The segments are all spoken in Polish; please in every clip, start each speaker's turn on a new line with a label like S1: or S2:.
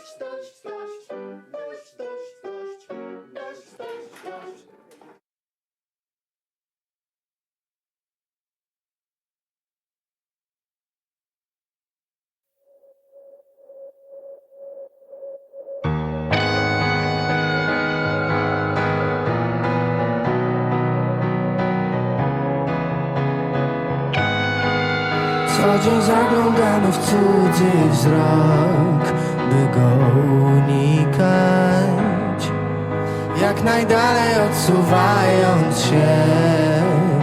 S1: dość, dość, dość.
S2: Co dzień zaglądamy w cudzy wzrok, by go unikać. Jak najdalej odsuwając się,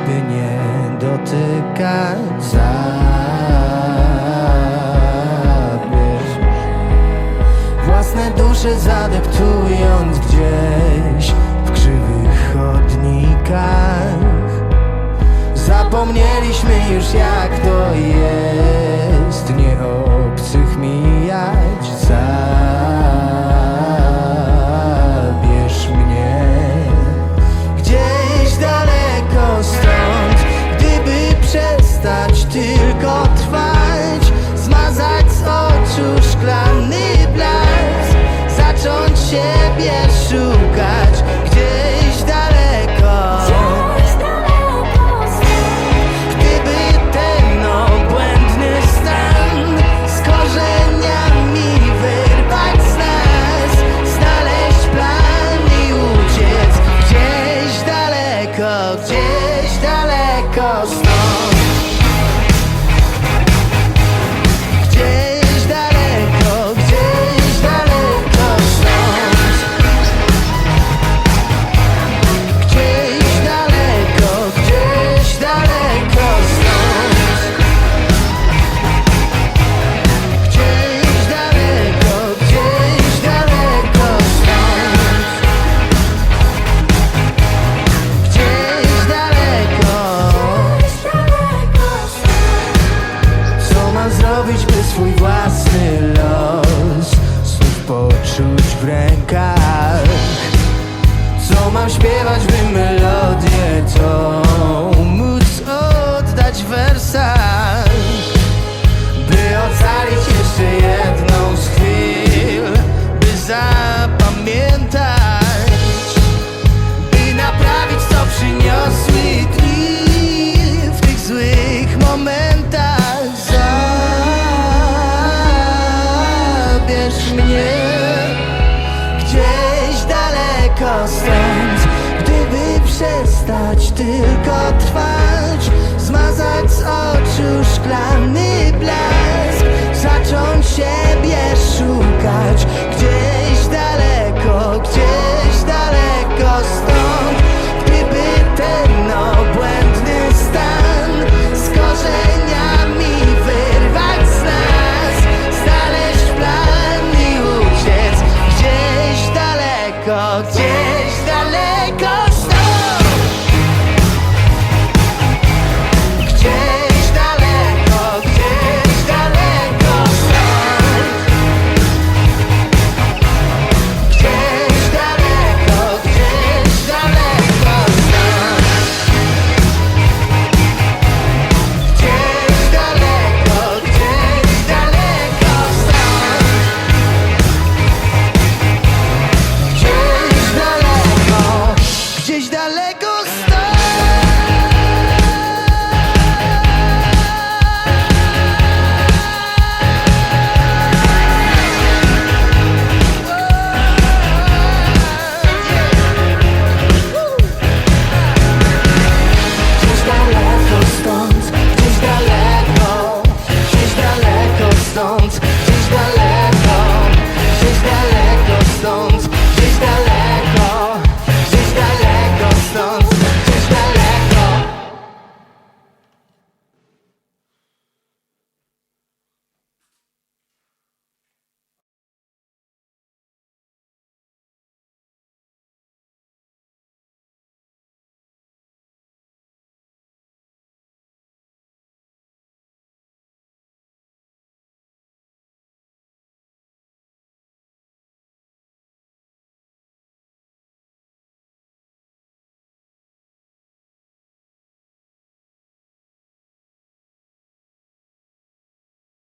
S2: by nie dotykać. Zabierz Własne dusze zadeptując gdzieś w krzywych chodnikach. Zapomnieliśmy już jak to jest. Nie obcych mijać daleko stąd. Gdyby przestać tylko trwać Zmazać z oczu szklany out. Yeah.